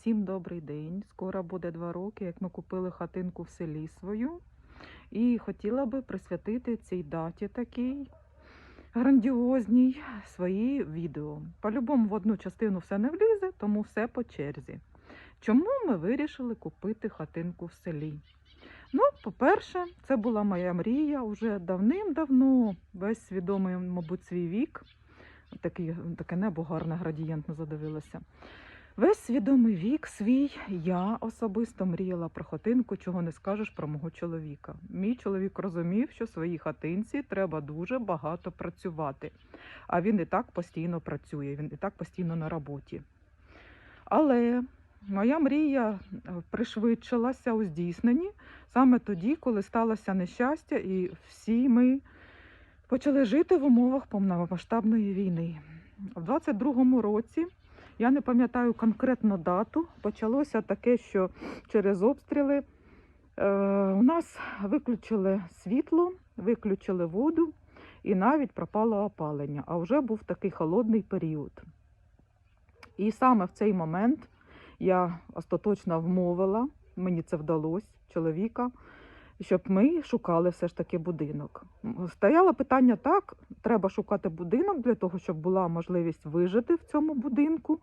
Всім добрий день. Скоро буде два роки, як ми купили хатинку в селі свою. І хотіла би присвятити цій даті такій грандіозній свої відео. По-любому в одну частину все не влізе, тому все по черзі. Чому ми вирішили купити хатинку в селі? Ну, по-перше, це була моя мрія уже давним-давно, весь свідомий, мабуть, свій вік. Такий, таке небо гарне, градієнтно задивилося. Весь свідомий вік свій я особисто мріяла про хатинку, чого не скажеш про мого чоловіка. Мій чоловік розумів, що своїй хатинці треба дуже багато працювати. А він і так постійно працює, він і так постійно на роботі. Але моя мрія е, пришвидшилася у здійсненні саме тоді, коли сталося нещастя, і всі ми почали жити в умовах повномасштабної війни. У 22-му році я не пам'ятаю конкретну дату. Почалося таке, що через обстріли е, у нас виключили світло, виключили воду і навіть пропало опалення. А вже був такий холодний період. І саме в цей момент я остаточно вмовила, мені це вдалося, чоловіка, щоб ми шукали все ж таки будинок. Стояло питання так: треба шукати будинок для того, щоб була можливість вижити в цьому будинку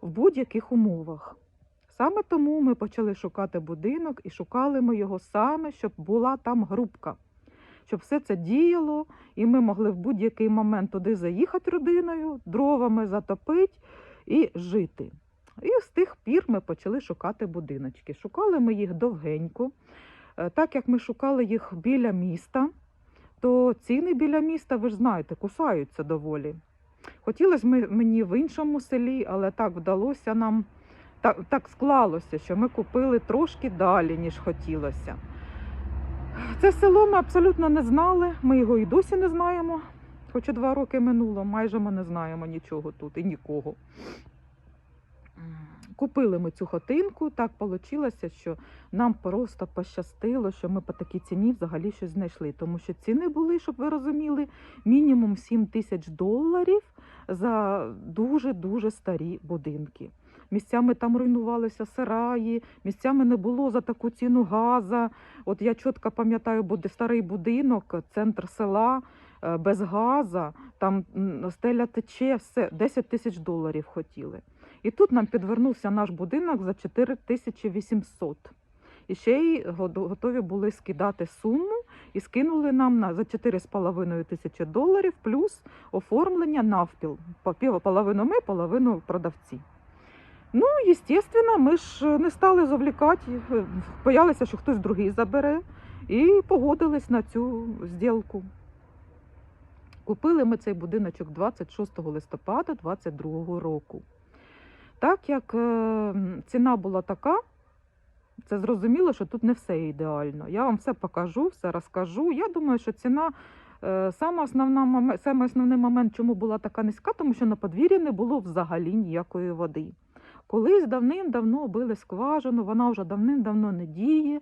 в будь-яких умовах. Саме тому ми почали шукати будинок і шукали ми його саме, щоб була там групка, щоб все це діяло, і ми могли в будь-який момент туди заїхати родиною, дровами затопити і жити. І з тих пір ми почали шукати будиночки. Шукали ми їх довгенько. Е, Так як ми шукали їх біля міста, то ціни біля міста, ви ж знаєте, кусаються доволі. Хотілося мені в іншому селі, але так вдалося нам, так, так склалося, що ми купили трошки далі, ніж хотілося. Це село ми абсолютно не знали, ми його і досі не знаємо. Хоча два роки минуло, майже ми не знаємо нічого тут і нікого. Купили ми цю хатинку, так вийшло, що нам просто пощастило, що ми по такій ціні взагалі щось знайшли. Тому що ціни були, щоб ви розуміли, мінімум 7 тисяч доларів за дуже-дуже старі будинки. Місцями там руйнувалися сараї, місцями не було за таку ціну газа. От я чітко пам'ятаю, буде старий будинок, центр села е, без газа, там стеля тече, все 10 тисяч доларів хотіли. І тут нам підвернувся наш будинок за 4800. І ще й готові були скидати суму і скинули нам на за 4,5 тисячі доларів плюс оформлення навпіл. Половину ми, половину продавці. Ну, звісно, ми ж не стали завлікати, боялися, що хтось другий забере, і погодились на цю зділку. Купили ми цей будиночок 26 листопада 2022 року. Так як е, ціна була така, це зрозуміло, що тут не все ідеально. Я вам все покажу, все розкажу. Я думаю, що ціна е, саме, основна, основний момент, чому була така низька, тому що на подвір'ї не було взагалі ніякої води. Колись давним-давно били скважину, вона вже давним-давно не діє.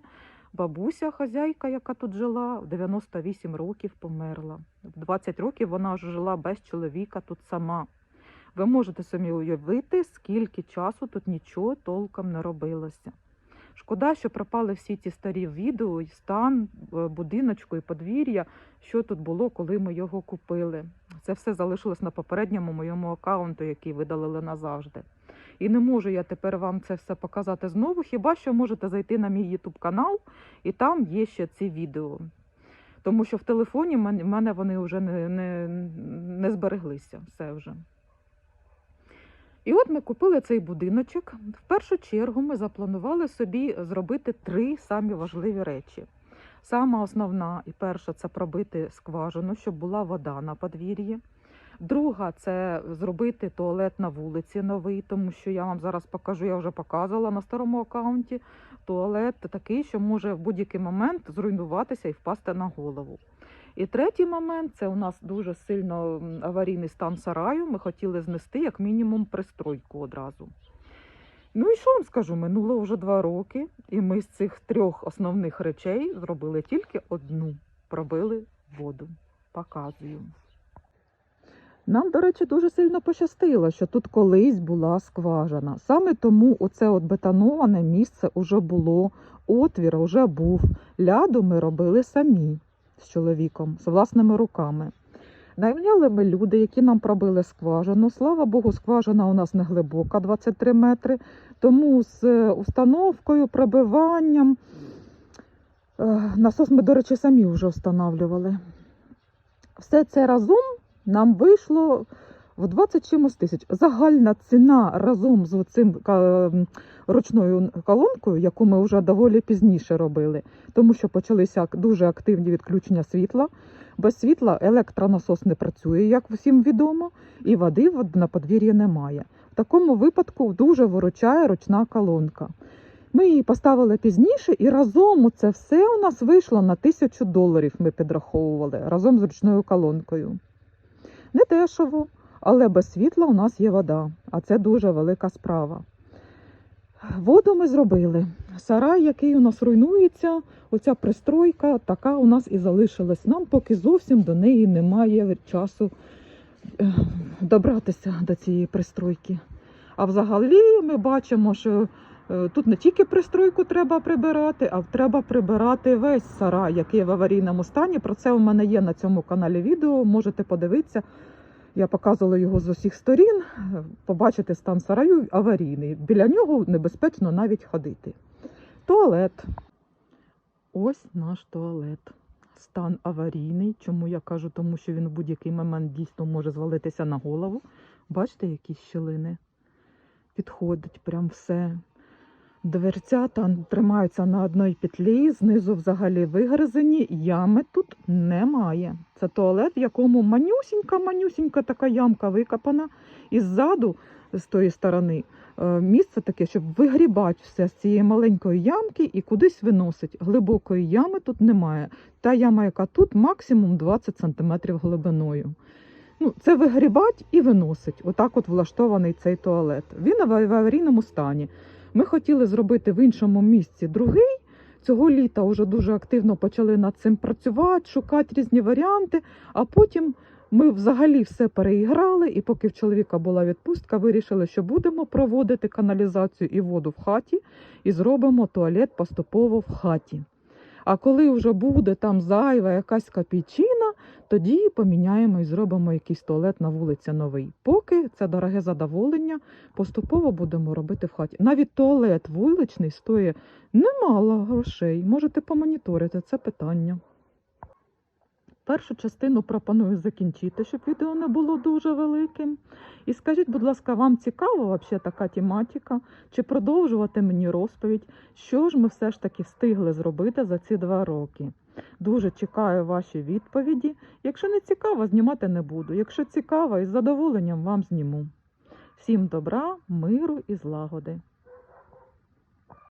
Бабуся, хазяйка, яка тут жила, в 98 років померла. В 20 років вона жила без чоловіка тут сама. Ви можете собі уявити, скільки часу тут нічого толком не робилося. Шкода, що пропали всі ті старі відео, і стан е, будиночку і подвір'я, що тут було, коли ми його купили. Це все залишилось на попередньому моєму аккаунту, який видалили назавжди. І не можу я тепер вам це все показати знову. Хіба що можете зайти на мій YouTube канал, і там є ще ці відео. Тому що в телефоні в мене вони вже не, не, не збереглися. Все вже. І от ми купили цей будиночок. В першу чергу ми запланували собі зробити три самі важливі речі. Сама основна і перша це пробити скважину, щоб була вода на подвір'ї. Друга це зробити туалет на вулиці новий, тому що я вам зараз покажу, я вже показувала на старому аккаунті. Туалет такий, що може в будь-який момент зруйнуватися і впасти на голову. І третій момент це у нас дуже сильно аварійний стан сараю. Ми хотіли знести як мінімум пристройку одразу. Ну і що вам скажу? Минуло вже два роки, і ми з цих трьох основних речей зробили тільки одну: пробили воду. Показую. Нам, до речі, дуже сильно пощастило, що тут колись була скважина. Саме тому оце от бетоноване місце уже було, отвір вже був. Ляду ми робили самі з чоловіком, з власними руками. Найняли ми люди, які нам пробили скважину. Слава Богу, скважина у нас не глибока, 23 метри. Тому з е, установкою, пробиванням. е, Насос ми, до речі, самі вже встановлювали. Все це разом нам вийшло в 20 чимось тисяч. Загальна ціна разом з цим ручною колонкою, яку ми вже доволі пізніше робили, тому що почалися дуже активні відключення світла. Без світла електронасос не працює, як всім відомо, і води на подвір'ї немає. В такому випадку дуже виручає ручна колонка. Ми її поставили пізніше, і разом це все у нас вийшло на тисячу доларів. Ми підраховували разом з ручною колонкою. Не дешево, але без світла у нас є вода, а це дуже велика справа. Воду ми зробили. Сарай, який у нас руйнується, оця пристройка, така у нас і залишилась. Нам поки зовсім до неї немає часу е, добратися до цієї пристройки. А взагалі ми бачимо, що е, тут не тільки пристройку треба прибирати, а треба прибирати весь сарай, який в аварійному стані. Про це у мене є на цьому каналі відео. Можете подивитися. Я показувала його з усіх сторін, е, побачити стан сараю аварійний. Біля нього небезпечно навіть ходити. Туалет. Ось наш туалет. Стан аварійний. Чому я кажу? Тому що він в будь-який момент дійсно може звалитися на голову. Бачите, які щілини? Підходить прям все. Дверцята тримаються на одній петлі, знизу взагалі вигризані, ями тут немає. Це туалет, в якому манюсінька-манюсінька така ямка викопана, і ззаду, з тої сторони, е, місце таке, щоб вигрібати все з цієї маленької ямки і кудись виносить. Глибокої ями тут немає. Та яма, яка тут, максимум 20 см глибиною. Ну, це вигрібать і виносить. Отак от влаштований цей туалет. Він в аварійному стані. Ми хотіли зробити в іншому місці другий. Цього літа вже дуже активно почали над цим працювати, шукати різні варіанти. А потім ми взагалі все переіграли, і поки в чоловіка була відпустка, вирішили, що будемо проводити каналізацію і воду в хаті, і зробимо туалет поступово в хаті. А коли вже буде там зайва якась копійчина, тоді поміняємо і зробимо якийсь туалет на вулиці новий. Поки це дороге задоволення, поступово будемо робити в хаті. Навіть туалет вуличний стоїть немало грошей. Можете помоніторити це питання. Першу частину пропоную закінчити, щоб відео не було дуже великим. І скажіть, будь ласка, вам цікава взагалі така тематика? Чи продовжувати мені розповідь, що ж ми все ж таки встигли зробити за ці два роки? Дуже чекаю ваші відповіді. Якщо не цікаво, знімати не буду. Якщо цікаво, із задоволенням вам зніму. Всім добра, миру і злагоди.